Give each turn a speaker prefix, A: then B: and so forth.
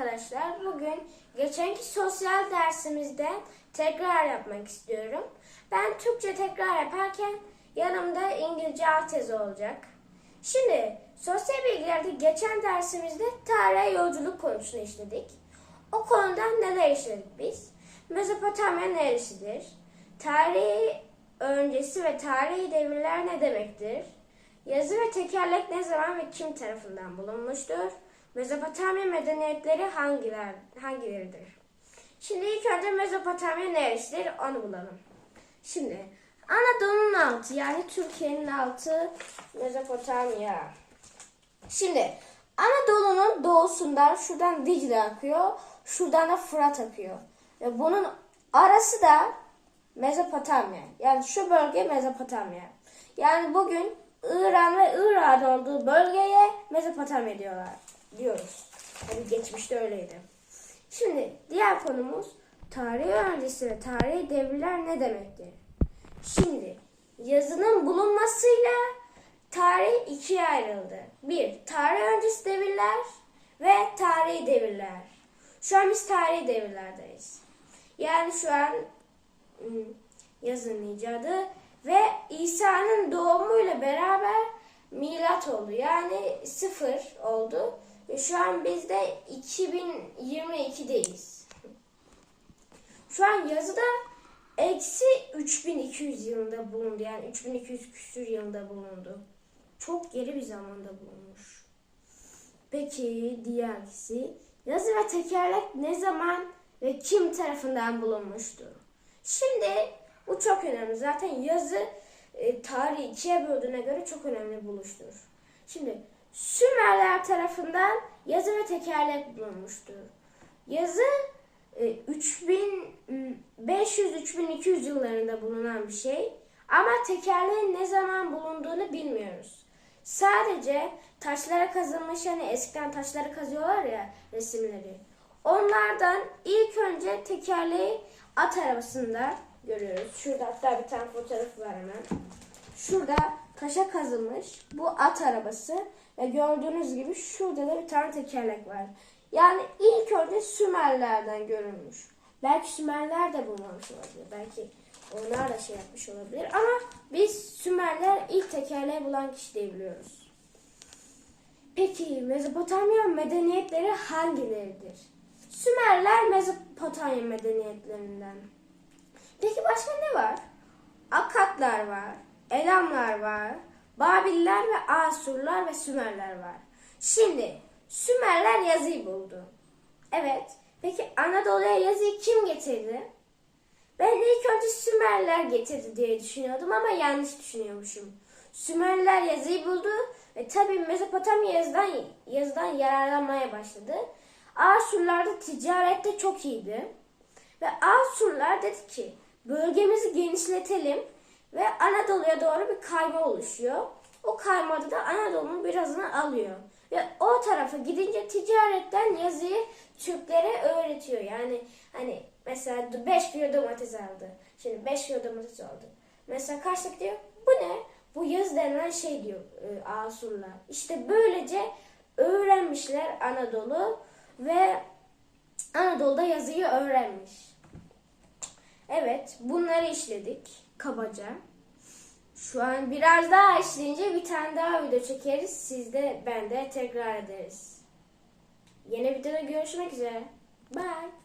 A: arkadaşlar. Bugün geçenki sosyal dersimizde tekrar yapmak istiyorum. Ben Türkçe tekrar yaparken yanımda İngilizce altyazı olacak. Şimdi sosyal bilgilerde geçen dersimizde tarihe yolculuk konusunu işledik. O konuda neler işledik biz? Mezopotamya neresidir? Tarihi öncesi ve tarihi devirler ne demektir? Yazı ve tekerlek ne zaman ve kim tarafından bulunmuştur? Mezopotamya medeniyetleri hangiler, hangileridir? Şimdi ilk önce Mezopotamya neresidir onu bulalım. Şimdi Anadolu'nun altı yani Türkiye'nin altı Mezopotamya. Şimdi Anadolu'nun doğusundan şuradan Dicle akıyor, şuradan da Fırat akıyor. Ve bunun arası da Mezopotamya. Yani şu bölge Mezopotamya. Yani bugün İran ve Irak'ın olduğu bölgeye Mezopotamya diyorlar. Diyoruz. Hani geçmişte öyleydi. Şimdi diğer konumuz tarih öncesi ve tarihi devirler ne demektir? Şimdi yazının bulunmasıyla tarih ikiye ayrıldı. Bir, tarih öncesi devirler ve tarihi devirler. Şu an biz tarihi devirlerdeyiz. Yani şu an ım, yazının icadı ve İsa'nın doğumuyla beraber milat oldu. Yani sıfır oldu. Ve şu an biz de 2022'deyiz. Şu an yazıda eksi 3200 yılında bulundu. Yani 3200 küsür yılında bulundu. Çok geri bir zamanda bulunmuş. Peki diğerisi yazı ve tekerlek ne zaman ve kim tarafından bulunmuştu? Şimdi bu çok önemli. Zaten yazı e, tarihi ikiye böldüğüne göre çok önemli buluştur. Şimdi Sümerler tarafından yazı ve tekerlek bulunmuştur. Yazı e, 3500-3200 yıllarında bulunan bir şey ama tekerleğin ne zaman bulunduğunu bilmiyoruz. Sadece taşlara kazılmış hani eskiden taşlara kazıyorlar ya resimleri. Onlardan ilk önce tekerleği at arabasında görüyoruz. Şurada hatta bir tane fotoğrafı var hemen. Şurada taşa kazılmış bu at arabası ve gördüğünüz gibi şurada da bir tane tekerlek var. Yani ilk önce Sümerlerden görülmüş. Belki Sümerler de bulmamış olabilir. Belki onlar da şey yapmış olabilir. Ama biz Sümerler ilk tekerleği bulan kişi diye biliyoruz. Peki Mezopotamya medeniyetleri hangileridir? Sümerler Mezopotamya medeniyetlerinden. Peki başka ne var? Akatlar var, Elamlar var, Babiller ve Asurlar ve Sümerler var. Şimdi Sümerler yazıyı buldu. Evet. Peki Anadolu'ya yazıyı kim getirdi? Ben ilk önce Sümerler getirdi diye düşünüyordum ama yanlış düşünüyormuşum. Sümerler yazıyı buldu ve tabi Mezopotamya yazıdan, yazıdan yararlanmaya başladı. Asurlar da ticarette çok iyiydi. Ve Asurlar dedi ki bölgemizi genişletelim ve Anadolu'ya doğru bir kayma oluşuyor. O kaymada da Anadolu'nun birazını alıyor. Ve o tarafa gidince ticaretten yazıyı Türklere öğretiyor. Yani hani mesela 5 kilo domates aldı. Şimdi 5 kilo domates aldı. Mesela karşıdaki diyor bu ne? Bu yazı denilen şey diyor e, Asurlar. İşte böylece öğrenmişler Anadolu ve Anadolu'da yazıyı öğrenmiş. Evet bunları işledik kabaca. Şu an biraz daha işleyince bir tane daha video çekeriz. Siz de ben de tekrar ederiz. Yeni videoda görüşmek üzere. Bye.